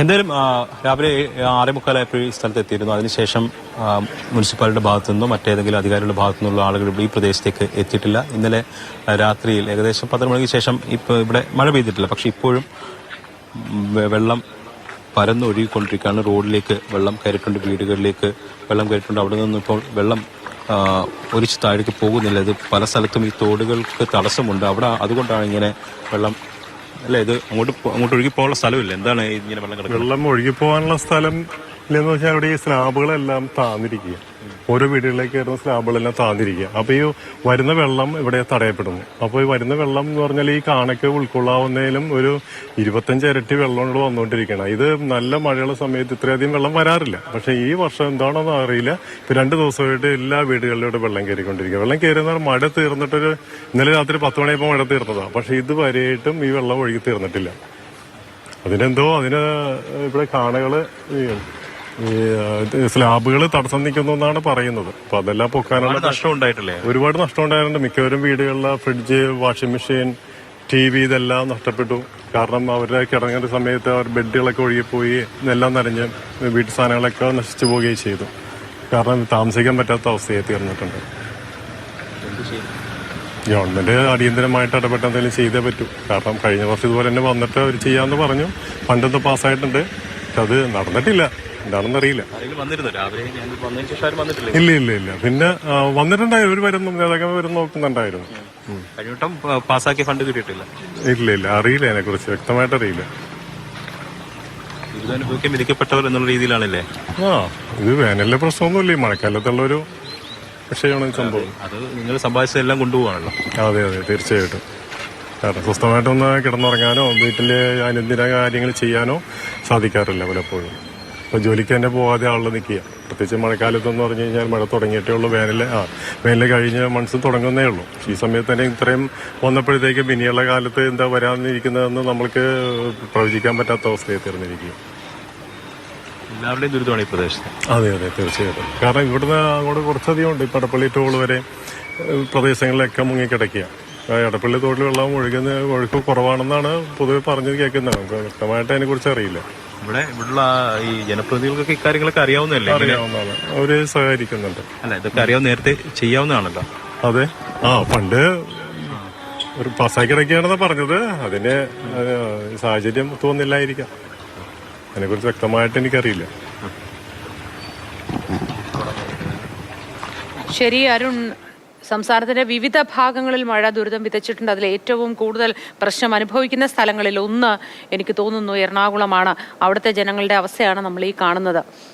എന്തായാലും രാവിലെ ആറേ മുക്കാലായപ്പോൾ ഈ സ്ഥലത്ത് എത്തിയിരുന്നു അതിനുശേഷം മുനിസിപ്പാലിറ്റിയുടെ ഭാഗത്തു നിന്നോ മറ്റേതെങ്കിലും അധികാരികളുടെ ഭാഗത്തു നിന്നുള്ള ആളുകൾ ഇവിടെ ഈ പ്രദേശത്തേക്ക് എത്തിയിട്ടില്ല. ഇന്നലെ രാത്രിയിൽ ഏകദേശം പന്ത്രണ്ട് മണിക്ക് ശേഷം ഇപ്പോൾ ഇവിടെ മഴ പെയ്തിട്ടില്ല. പക്ഷെ ഇപ്പോഴും വെള്ളം പരന്ന് വെള്ളം പരന്നൊഴുകിക്കൊണ്ടിരിക്കുകയാണ് റോഡിലേക്ക് വെള്ളം കയറിയിട്ടുണ്ട് വീടുകളിലേക്ക് വെള്ളം കയറിയിട്ടുണ്ട്. അവിടെ നിന്നും ഇപ്പോൾ വെള്ളം ഒരിച്ച് താഴേക്ക് പോകുന്നില്ല. ഇത് പല സ്ഥലത്തും ഈ തോടുകൾക്ക് തടസ്സമുണ്ട്. അവിടെ അതുകൊണ്ടാണ് ഇങ്ങനെ വെള്ളം അല്ല ഇത് അങ്ങോട്ട് അങ്ങോട്ട് ഒഴുകി പോകാനുള്ള സ്ഥലമില്ല. എന്താണ് ഇങ്ങനെ വെള്ളം കിടക്കുന്നത്? വെള്ളം ഒഴുകി പോകാനുള്ള സ്ഥലം ഇല്ലെന്ന് വെച്ചാൽ അവിടെ ഈ സ്ലാബുകളെല്ലാം താന്നിരിക്കുക. ഓരോ വീടുകളിലേക്ക് കയറുന്ന സ്ലാബുകളെല്ലാം താന്നിരിക്കുക. അപ്പൊ ഈ വരുന്ന വെള്ളം ഇവിടെ തടയപ്പെടുന്നു. അപ്പൊ ഈ വരുന്ന വെള്ളം എന്ന് പറഞ്ഞാൽ ഈ കാണയ്ക്ക് ഉൾക്കൊള്ളാവുന്നതിലും ഒരു ഇരുപത്തഞ്ച് ഇരട്ടി വെള്ളം വന്നുകൊണ്ടിരിക്കണം ഇത് നല്ല മഴയുള്ള സമയത്ത് ഇത്രയധികം വെള്ളം വരാറില്ല. പക്ഷെ ഈ വർഷം എന്താണെന്ന് അറിയില്ല. ഇപ്പൊ രണ്ട് ദിവസമായിട്ട് എല്ലാ വീടുകളിലൂടെ വെള്ളം കയറിക്കൊണ്ടിരിക്കുക വെള്ളം കയറുന്ന മഴ തീർന്നിട്ടൊരു ഇന്നലെ രാത്രി പത്ത് മണിയപ്പോൾ മഴ തീർന്നതാണ് പക്ഷെ ഇതുവരെയായിട്ടും ഈ വെള്ളം ഒഴുകി തീർന്നിട്ടില്ല. അതിനെന്തോ അതിന് ഇവിടെ കാണകൾ ഈ സ്ലാബുകൾ തടസ്സം നിൽക്കുന്നു എന്നാണ് പറയുന്നത്. അപ്പൊ അതെല്ലാം പൊക്കാനുള്ള നഷ്ടം ഉണ്ടായിട്ടില്ലേ? ഒരുപാട് നഷ്ടം ഉണ്ടായിട്ടുണ്ട്. മിക്കവരും വീടുകളിലെ fridge washing machine T V ഇതെല്ലാം നഷ്ടപ്പെട്ടു. കാരണം അവരുടെ കിടങ്ങുന്ന സമയത്ത് അവർ ബെഡുകളൊക്കെ ഒഴുകിപ്പോയി എല്ലാം നനഞ്ഞ് വീട്ടു സാധനങ്ങളൊക്കെ നശിച്ചു പോവുകയും ചെയ്തു. കാരണം താമസിക്കാൻ പറ്റാത്ത അവസ്ഥയെ തീർന്നിട്ടുണ്ട്. ഗവൺമെന്റ് അടിയന്തരമായിട്ട് ഇടപെട്ട് എന്തെങ്കിലും ചെയ്തേ പറ്റൂ. കാരണം കഴിഞ്ഞ വർഷം ഇതുപോലെ തന്നെ വന്നിട്ട് അവർ ചെയ്യാന്ന് പറഞ്ഞു. ഫണ്ടൊന്ന് പാസ്സായിട്ടുണ്ട്. അത് നടന്നിട്ടില്ല. എന്താണെന്നറിയില്ല ഇല്ല ഇല്ല ഇല്ല. പിന്നെ വന്നിട്ടുണ്ടായിരുന്നു ഒരു വരുന്നു നേതാക്കൾ നോക്കുന്നുണ്ടായിരുന്നു പാസ്സാക്കിയ ഫണ്ട് കിട്ടിയിട്ടില്ല. ഇല്ല ഇല്ല. അറിയില്ല അതിനെ കുറിച്ച് വ്യക്തമായിട്ട് അറിയില്ല. ദുരിതാനുഭവിക്കാൻ വിധിക്കപ്പെട്ടവർ എന്നുള്ള രീതിയിലാണല്ലേ? ആ ഇത് വേനലിലെ പ്രശ്നമൊന്നുമില്ല. ഈ മഴക്കാലത്തുള്ള ഒരു വിഷയമാണ് സംഭവം. അത് നിങ്ങൾ സമ്പാദിച്ചതെല്ലാം കൊണ്ടുപോകാണല്ലോ അതെ അതെ. തീർച്ചയായിട്ടും. കാരണം സ്വസ്ഥമായിട്ടൊന്ന് കിടന്നുറങ്ങാനോ വീട്ടിലെ അനുദിന കാര്യങ്ങൾ ചെയ്യാനോ സാധിക്കാറില്ല പലപ്പോഴും. ഇപ്പൊ ജോലിക്ക് തന്നെ പോകാതെ ആളുകൾ നിൽക്കുക പ്രത്യേകിച്ച് മഴക്കാലത്തെന്ന് പറഞ്ഞു കഴിഞ്ഞാൽ മഴ തുടങ്ങിയിട്ടേ ഉള്ളൂ. വേനൽ ആ വേനൽ കഴിഞ്ഞ മൺസൂൺ തുടങ്ങുന്നേ ഉള്ളൂ. ഈ സമയത്ത് തന്നെ ഇത്രയും വന്നപ്പോഴത്തേക്കും പിന്നെയുള്ള കാലത്ത് എന്താ വരാനിരിക്കുന്നതെന്ന് നമ്മൾക്ക് പ്രവചിക്കാൻ പറ്റാത്ത അവസ്ഥയെ തീർന്നിരിക്കുക എല്ലാവരുടെയും ദുരിതമാണ് ഈ പ്രദേശത്ത്. അതെ അതെ തീർച്ചയായിട്ടും. കാരണം ഇവിടുന്ന് അങ്ങോട്ട് കുറച്ചധികം ഉണ്ട്. ഇപ്പം പടപ്പള്ളി ടോൾ വരെ പ്രദേശങ്ങളിലൊക്കെ മുങ്ങിക്കിടക്കുക. കിടക്കുക എടപ്പള്ളി തോട്ടിൽ വെള്ളം ഒഴുകുന്ന ഒഴുക്ക് കുറവാണെന്നാണ് പൊതുവെ പറഞ്ഞത് കേൾക്കുന്നത്. നമുക്ക് വ്യക്തമായിട്ട് അതിനെക്കുറിച്ച് അറിയില്ല. ഇവിടെ ഇവിടുള്ള ഈ ജനപ്രതിനിധികൾക്കൊക്കെ ഇക്കാര്യങ്ങളൊക്കെ അറിയാവുന്നതല്ലേ? അറിയാവുന്നതാണ്. അവർ സഹകരിക്കുന്നുണ്ട്. അല്ല ഇതൊക്കെ അറിയാവുന്ന നേരത്തെ ചെയ്യാവുന്നതാണല്ലോ. അതെ. ആ പണ്ട് ഒരു പാസ്സാക്കി കിടക്കുകയാണെന്ന് പറഞ്ഞത്. അതിന് സാഹചര്യം തോന്നില്ലായിരിക്കാം. അതിനെക്കുറിച്ച് വ്യക്തമായിട്ട് എനിക്കറിയില്ല. ശരി അരുൺ. സംസ്ഥാനത്തിന്റെ വിവിധ ഭാഗങ്ങളിൽ മഴ ദുരിതം വിതച്ചിട്ടുണ്ട്. അതിൽ ഏറ്റവും കൂടുതൽ പ്രശ്നം അനുഭവിക്കുന്ന സ്ഥലങ്ങളിൽ ഒന്ന് എനിക്ക് തോന്നുന്നു എറണാകുളമാണ്. അവിടുത്തെ ജനങ്ങളുടെ അവസ്ഥയാണ് നമ്മൾ ഈ കാണുന്നത്.